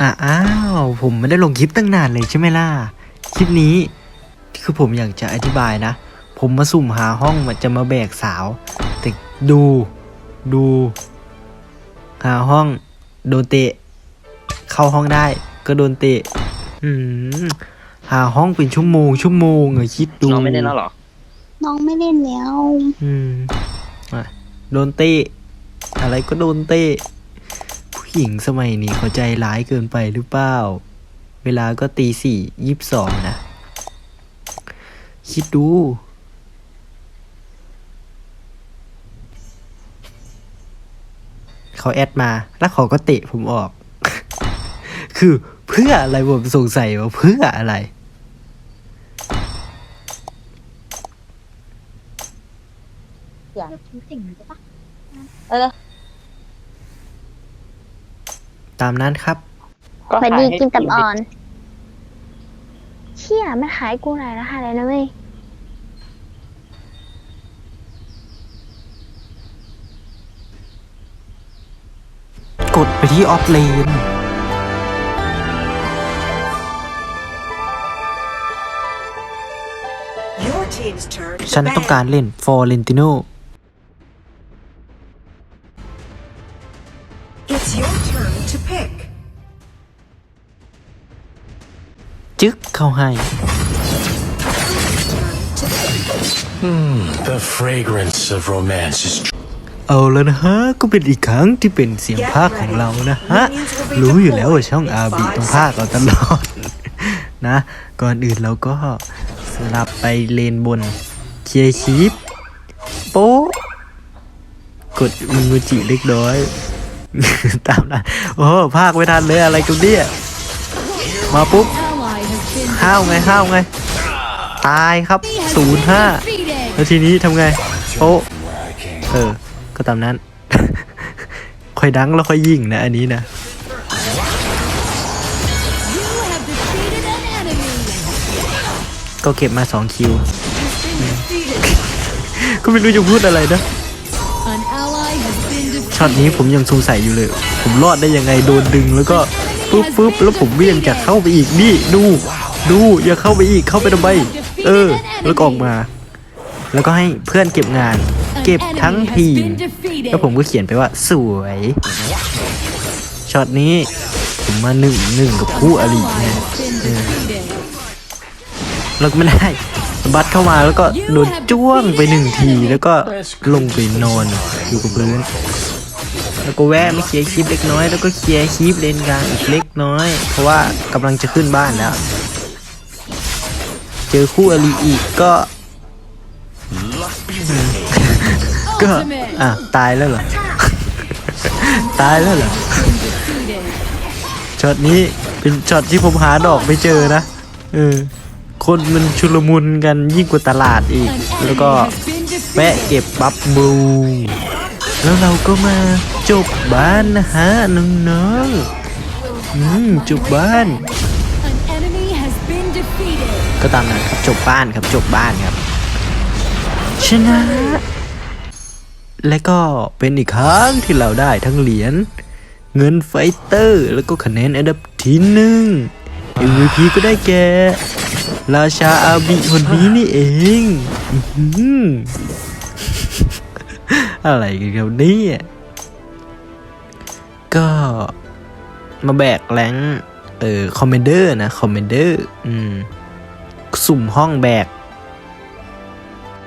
อะอ้าว ผมไม่ได้ลงคลิปตั้งนานเลยใช่ไหมล่ะ คลิปนี้คือผมอยากจะอธิบายนะ ผมมาสุ่มหาห้องมันจะมาแบกสาว แต่ดู ดู หาห้องโดนเตะ เข้าห้องได้ก็โดนเตะ อืมหาห้องเป็นชั่วโมงชั่วโมงอะคิดดูน้องไม่ได้แล้วเหรอ น้องไม่เล่นแล้ว อืมอะโดนเตะ อะไรก็โดนเตะผู้ หญิงสมัยนี้เขาใจร้ายเกินไปหรือเปล่า เวลาก็ตีสี่ยี่สิบสองนะ คิดดู เขาแอดมา แล้วเขาก็เตะผมออก คือเพื่ออะไรผมสงสัยว่าเพื่ออะไรอย่างสิ่งใช่ปะ ตามนั้นครับ ก็สวัสหาดีให้กินตับอ่อน เชี่ยมันขายกูหลายราคาเลยนะเว้ย กดไปที่ออฟเลน Your team's turn to ฉันต้องการ ban. เล่นฟอร์เรนติโน It's your turn to pick. จึ๊กเข้าให้ Turn to pick. The fragrance of romance is เอาแล้วนะฮะ ก็เป็นอีกครั้งที่เป็นเสียงภาคของเรานะฮะ รู้อยู่แล้วว่าช่องอาบีต้องภาคเราตลอด นะ ก่อนอื่นเราก็สลับไปเลนบนเคลียร์ชีพโป๊ะกดมิมูจิเล็กน้อย ตามนั้นโอ้ภาคไม่ทันเลยอะไรกันเนี่ยมาปุ๊บห้าวไงห้าวไง ตายครับศูนย์ห้าแล้วทีนี้ทำไงโอ้เออ ก็ตามนั้น ค่อยดังแล้วค่อยยิงนะ อันนี้นะก็เก็บมาสองคิว ก็ไม่รู้จะพูดอะไรนะ ช็อตนี้ผมยังสงสัยอยู่เลย ผมรอดได้ยังไงโดนดึงแล้วก็ปุ๊บปุ๊บแล้วผมก็ยังจะเข้าไปอีกนี่ดู ดูอย่าเข้าไปอีกเข้าไปทำไมเออ แล้วก็ออกมา แล้วก็ให้เพื่อนเก็บงาน เก็บทั้งทีมแล้วผมก็เขียนไปว่าสวยช็อตนี้ผมมาหนึ่งหนึ่งกับคู่อริเนี่ยเออแล้วก็ไม่ได้บัดเข้ามาแล้วก็โดนจ้วงไปหนึ่งทีแล้วก็ลงไปนอนอยู่กับพื้น แล้วก็แวะมาเคลียร์คลิปเล็กน้อย แล้วก็เคลียร์คลิปเลนกลางอีกเล็กน้อย เพราะว่ากำลังจะขึ้นบ้านแล้ว เจอคู่อริอีกก็ ก็อะตายแล้วเหรอ ตายแล้วเหรอ ช็อตนี้เป็นช็อตที่ผมหาดอกไม่เจอนะ เออ คนมันชุลมุนกันยิ่งกว่าตลาดอีก แล้วก็แวะเก็บบัฟบูแล้วเราก็มา จบบ้านนะฮะน้องๆอืมจบบ้าน ก็ตามนั้นครับจบบ้านครับจบบ้านครับ ชนะ และก็เป็นอีกครั้งที่เราได้ทั้งเหรียญเงินไฟเตอร์ แล้วก็คะแนนอันดับที่หนึ่ง MVP ก็ได้แก่ ราชาอาบิคนนี้นี่เองอื้อหืออะไรกันครับเนี่ย ก็มาแบกแรงเออคอมเมนเดอร์นะ คอมเมนเดอร์อืมสุ่มห้องแบก